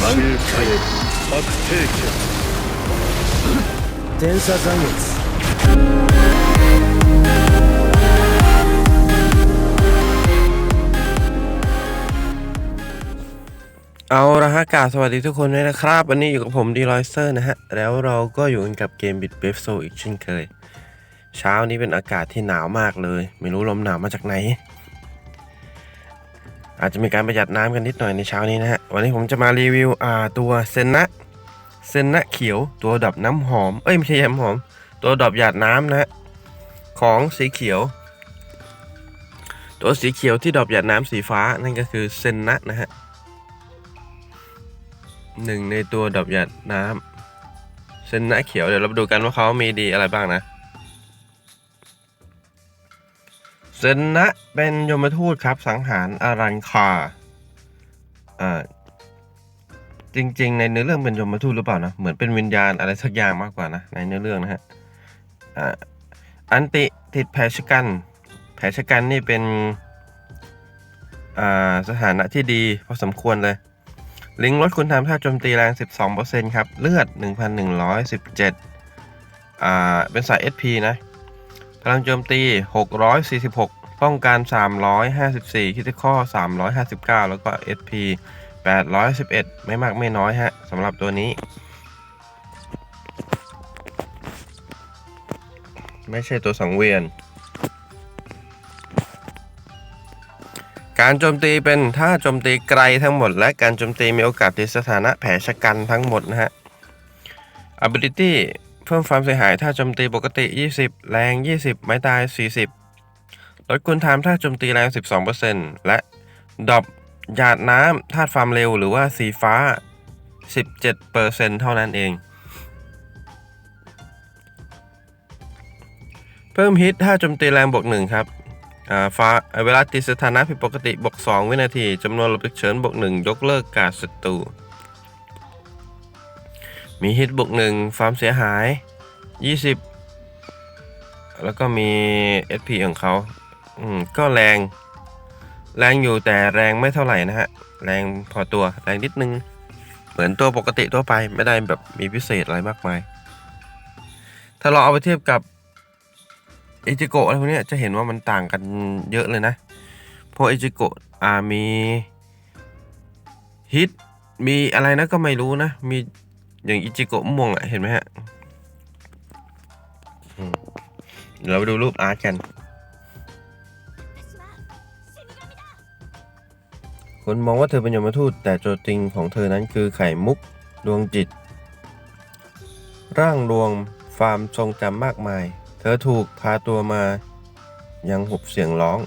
周回悪帝家天差残月 เอาละฮะกราบสวัสดีทุกคนด้วยนะครับ วันนี้อยู่กับผมดีลอยเซอร์นะฮะ แล้วเราก็อยู่กันกับเกมบิดเบฟโซอีกเช่นเคย เช้านี้เป็นอากาศที่หนาวมากเลย ไม่รู้ลมหนาวมาจากไหน อาจจะมีการประหยัดน้ำกันนิดหน่อยในเช้านี้นะฮะ วันนี้ผมจะมารีวิวอ่าตัวเซนนะเซนนะเขียวตัวดับน้ำหอม เอ้ยไม่ใช่น้ำหอม ตัวดับหยาดน้ำนะของสีเขียว ตัวสีเขียวที่ดรอปหยาดน้ำสีฟ้านั่นก็คือเซนนะนะฮะหนึ่งในตัวดอกหยาดน้ำเส้นน้าเขียวเดี๋ยวเราไปดูกันว่าเขามีดีอะไรบ้างนะ เซนนะเป็นยมทูตครับสังหารอารันคาอ่าจริง ๆ ในเนื้อเรื่องเป็นยมทูตหรือเปล่านะเหมือนเป็นวิญญาณอะไรสักอย่างมากกว่านะในเนื้อเรื่องนะฮะอ่าอันติติดแผลชะกัน แผลชะกันนี่เป็นอ่าสถานะที่ดีพอสมควรเลย ลิงก์ลดคุณทำท่าโจมตีแรง 12%ครับ เลือด 1,117อ่าเป็นสาย SP นะพลังโจมตี 646 ป้องกัน 354คิดข้อ359 แล้วก็ SP 811 ไม่มากไม่น้อยฮะสำหรับตัวนี้ ไม่ใช่ตัวสังเวียน การโจมตีเป็นท่าโจมตีไกลทั้งหมด และการโจมตีมีโอกาสติดสถานะแผลชะกันทั้งหมดนะฮะ ability เพิ่มความเสียหายท่าโจมตีปกติ 20 แรง 20 ไม้ตาย 40 ลดคุณไทม์ท่าโจมตีแรง 12%และดอปหยาดน้ำธาตุความเร็วหรือว่าสีฟ้า 17%เท่านั้นเอง เพิ่มฮิตท่าโจมตีแรงบวก1ครับอ่าฟ้าเวลาติดสถานะผิดปกติบวก2 วินาทีจำนวนหลบฉุกเฉินบวก1ยกเลิกการศัตรู มีฮิตบวก1ความเสียหาย 20 แล้วก็มี SP ของเขา อืมก็แรง แรงอยู่แต่แรงไม่เท่าไหร่นะฮะ แรงพอตัวแรงนิดนึง เหมือนตัวปกติทั่วไปไม่ได้แบบมีพิเศษอะไรมากมาย ถ้าเราเอาไปเทียบกับเอจิโกะอะไรพวกนี้จะเห็นว่ามันต่างกันเยอะเลยนะ เพราะเอจิโกะอ่ามีฮิตมีอะไรนะก็ไม่รู้นะ มีอย่างอิจิโกะม่วงอะเห็นไหมฮะเดี๋ยวเราไปดูรูปอาร์ตกัน คนมองว่าเธอเป็นยมทูต แต่ตัวจริงของเธอนั้นคือไข่มุก ดวงจิต ร่างรวมฟาร์มทรงจำมากมาย เธอถูกพาตัวมายังหุบเสียงร้อง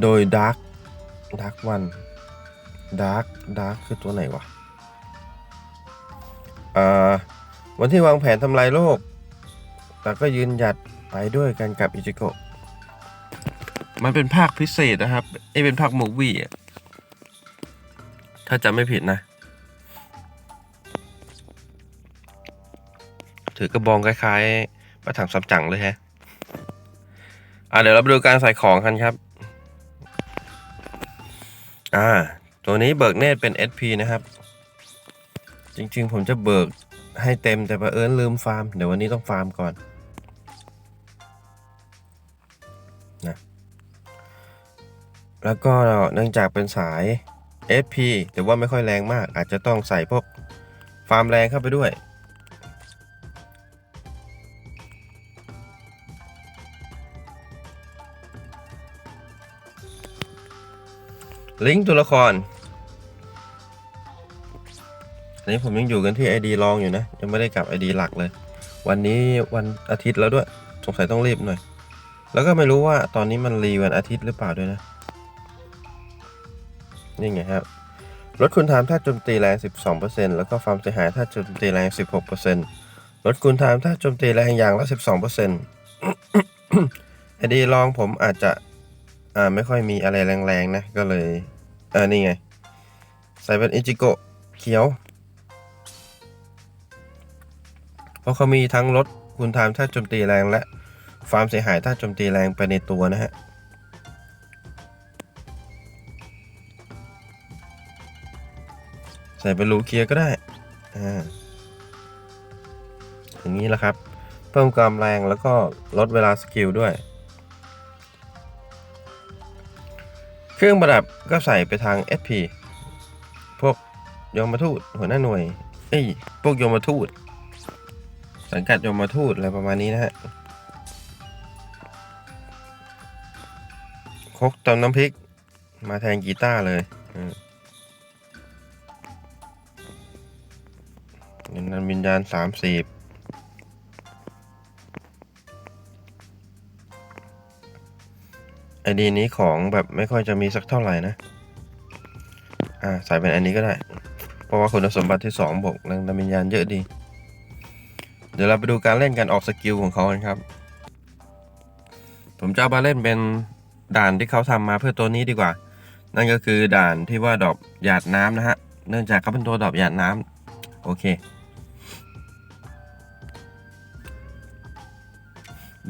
โดยดาร์กดาร์กวันดาร์กดาร์กคือตัวไหนวะอ่าวันที่วางแผนทำลายโลก แต่ก็ยืนหยัดไปด้วยกันกับอิจิโกะมันเป็นภาคพิเศษนะครับไอเป็นภาคมูวี่อะ ถ้าจำไม่ผิดนะ ถือกระบองคล้ายๆประถังซับจังเลยแฮะอ่าเดี๋ยวเราไปดูการใส่ของกันครับ อ่า ตัวนี้เบิกเนตเป็น SP นะครับ จริงๆ ผมจะเบิกให้เต็มแต่ประเอิญลืมฟาร์ม เดี๋ยววันนี้ต้องฟาร์มก่อนนะแล้วก็เนื่องจากเป็นสาย SP แต่ว่าไม่ค่อยแรงมาก อาจจะต้องใส่พวกฟาร์มแรงเข้าไปด้วย ลิงก์ตัวละครอันนี้ผมยังอยู่กันที่ ID รองอยู่นะ ยังไม่ได้กลับ ID หลักเลย วันนี้วันอาทิตย์แล้วด้วย สงสัยต้องรีบหน่อย แล้วก็ไม่รู้ว่าตอนนี้มันรีวันอาทิตย์หรือเปล่าด้วยนะ นี่ไงครับลดคุณทามถ้าโจมตีแรง 12%แล้วก็ความเสียหายถ้าโจมตีแรง 16%ลดคุณทามถ้าโจมตีแรงอย่างละ 12% ID รองผมอาจจะอ่าไม่ค่อยมีอะไรแรงๆนะ ก็เลยอ่านี่ไงใส่เป็นอิจิโกะเขียว เพราะเขามีทั้งลดคุณทามถ้าโจมตีแรงและความเสียหายถ้าโจมตีแรงไปในตัวนะฮะ ใส่เป็นรูเคียร์ก็ได้อ่าอย่างนี้แหละครับ เพิ่มความแรงแล้วก็ลดเวลาสกิลด้วย เครื่องประดับก็ใส่ไปทาง SP พวกยมทูตหัวหน้าหน่วย เอ้ย พวกยมทูต สังกัดยมทูตอะไรประมาณนี้นะฮะคกตำน้ำพริก มาแทนกีตาร์เลยอืม เงินนันวิญญาณสามสิบไอดีนี้ของแบบไม่ค่อยจะมีสักเท่าไหร่นะ อ่า ใส่เป็นอันนี้ก็ได้ เพราะว่าคุณสมบัติที่สองบอกนันวิญญาณเยอะดี เดี๋ยวเราไปดูการเล่นการออกสกิลของเขากันครับ ผมจะเอามาเล่นเป็นด่านที่เขาทำมาเพื่อตัวนี้ดีกว่า นั่นก็คือด่านที่ว่าดอกหยาดน้ำนะฮะ เนื่องจากเขาเป็นตัวดอกหยาดน้ำโอเค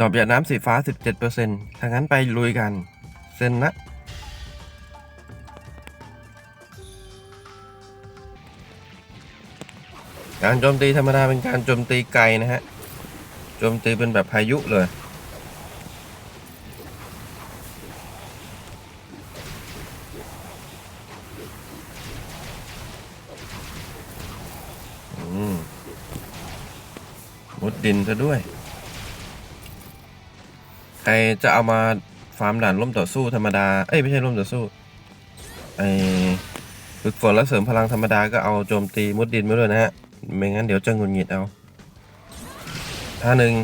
ดอกหยาดน้ำสีฟ้า 17%ถ้างั้นไปลุยกัน เซ็นนะ การโจมตีธรรมดาเป็นการโจมตีไกลนะฮะ โจมตีเป็นแบบพายุเลยอืมมุดดินซะด้วย ใครจะเอามาฟาร์มด่านร่มต่อสู้ธรรมดา เอ้ยไม่ใช่ร่มต่อสู้ไอฝึกฝนและเสริมพลังธรรมดาก็เอาโจมตีมุดดินมาด้วยนะฮะ ไม่งั้นเดี๋ยวจะงุดหงิดเอาท่าหนึ่ง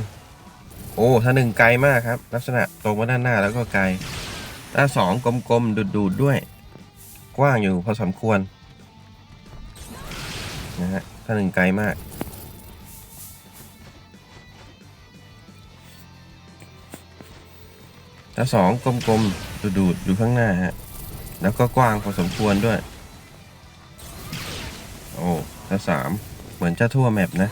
โอ้ท่าหนึ่งไกลมากครับ ลักษณะตรงมาด้านหน้าแล้วก็ไกลท่าสองกลมๆดูดๆด้วย กว้างอยู่พอสมควรนะฮะท่าหนึ่งไกลมาก ท่าสองกลมๆดูดๆอยู่ข้างหน้าฮะ แล้วก็กว้างพอสมควรด้วย โอ้ท่าสามเหมือนจะทั่วแมปนะ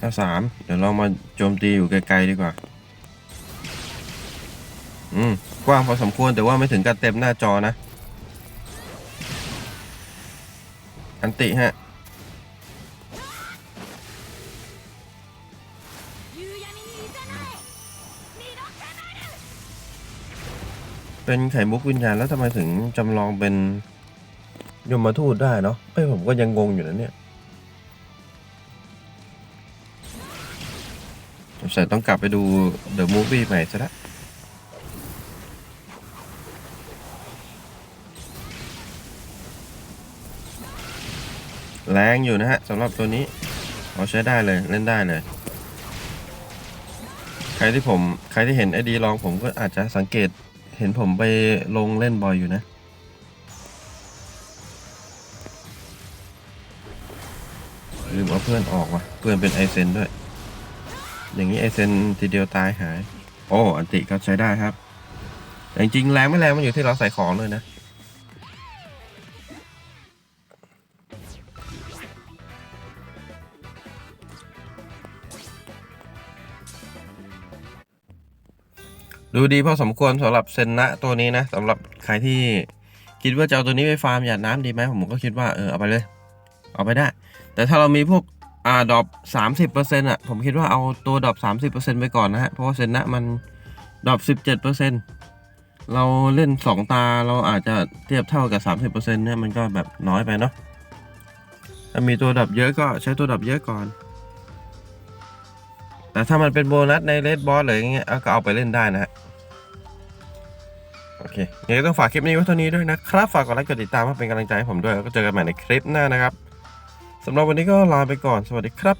ท่าสามเดี๋ยวเรามาโจมตีอยู่ไกลๆดีกว่า อืม กว้างพอสมควรแต่ว่าไม่ถึงกับเต็มหน้าจอนะ นติฮะเป็นไข่มุกวิญญาณแล้วทำไมถึงจำลองเป็นยมมาทูตได้เนาะไอ้ผมก็ยังงงอยู่นะเนี่ยสงสัยต้องกลับไปดูเดอะมูฟวี่ใหม่ซะละ แรงอยู่นะฮะสำหรับตัวนี้เอาใช้ได้เลยเล่นได้เลย ใครที่ผมใครที่เห็นไอดีลองผมก็อาจจะสังเกตเห็นผมไปลงเล่นบ่อยอยู่นะลืมเอาเพื่อนออกว่ะเพื่อนเป็นไอเซนด้วย อย่างนี้ไอเซนทีเดียวตายหาย โอ้ อันติก็ใช้ได้ครับแต่จริงๆแรงไม่แรงมันอยู่ที่เราใส่ของเลยนะ ดูดีพอสมควรสำหรับเซนนะตัวนี้นะสำหรับใครที่คิดว่าจะเอาตัวนี้ไปฟาร์มหยาดน้ำดีไหมผมก็คิดว่าเออเอาไปเลย เอาไปได้ แต่ถ้าเรามีพวกอ่าดอปสามสิบเปอร์เซ็นต์อะผมคิดว่าเอาตัวดอปสามสิบเปอร์เซ็นต์ไปก่อนนะฮะเพราะว่าเซนนะมันดอปสิบเจ็ดเปอร์เซ็นต์เราเล่นสองตาเราอาจจะเทียบเท่ากับสามสิบเปอร์เซ็นต์เนี่ยมันก็แบบน้อยไปเนาะถ้ามีตัวดรอปเยอะก็ใช้ตัวดรอปเยอะก่อน แต่ถ้ามันเป็นโบนัสในเลดบอสหรืออย่างเงี้ยก็เอาไปเล่นได้นะฮะโอเคยังไงก็ต้องฝากคลิปนี้ไว้เท่านี้ด้วยนะครับ ฝากกดไลค์กดติดตามเพื่อเป็นกำลังใจให้ผมด้วย แล้วก็เจอกันใหม่ในคลิปหน้านะครับสำหรับวันนี้ก็ลาไปก่อน สวัสดีครับ